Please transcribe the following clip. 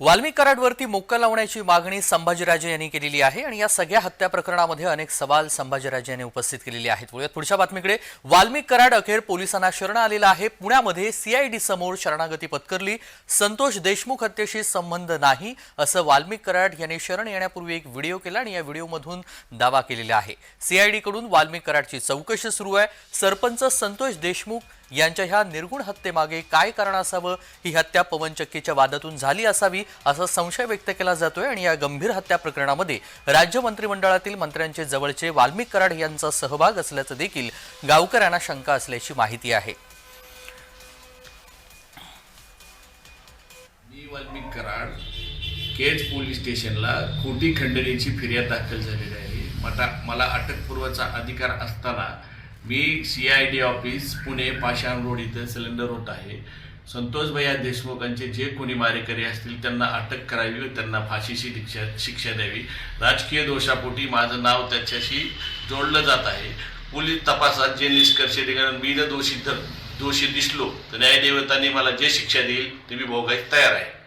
वाल्मिक कराडवरती मोक्का लावण्याची मागणी संभाजीराजे यांनी केलेली आहे आणि या सगळ्या हत्या प्रकरणामध्ये अनेक सवाल संभाजीराजे यांनी उपस्थित केलेले आहेत. पुढच्या बातमीकडे. वाल्मिक कराड अखेर पोलिसांना शरण आलेला आहे. पुण्यामध्ये सीआयडी समोर शरणागती पत्करली. संतोष देशमुख हत्येशी संबंध नाही असं वाल्मिक कराड यांनी शरण येण्यापूर्वी एक व्हिडिओ केला आणि या व्हिडिओमधून दावा केलेला आहे. सीआयडीकडून वाल्मिक कराडची चौकशी सुरू आहे. सरपंच संतोष देशमुख यांच्या ह्या निर्गुण हत्येमागे काय कारण असावं? ही हत्या पवन चक्कीच्या वादातून झाली असावी असा संशय व्यक्त केला जातोय आणि या गंभीर हत्या प्रकरणामध्ये राज्य मंत्रिमंडळातील मंत्र्यांचे जवळचे वाल्मिक कराड यांचा सहभाग असल्याचं देखील गावकऱ्यांना शंका असल्याची माहिती आहे. मी वाल्मिक कराड केज पोलीस स्टेशनला खोटी खंडणीची फिर्याद दाखल झालेली आहे. मला मला अटकपूर्वचा अधिकार असताना मी C I D office Pune Pashan road इथं सिलेंडर होत आहे. संतोष भैया देशमुखांचे जे कोणी मारेकरी असतील त्यांना अटक करावी व त्यांना फाशीची शिक्षा शिक्षा द्यावी. राजकीय दोषापोटी माझं नाव त्याच्याशी जोडलं जात आहे. पोलीस तपासात जे निष्कर्ष कारण मी जर दोषी तर दोषी दिसलो तर न्यायदेवतांनी मला जे शिक्षा देईल ते मी भोगायला तयार आहे.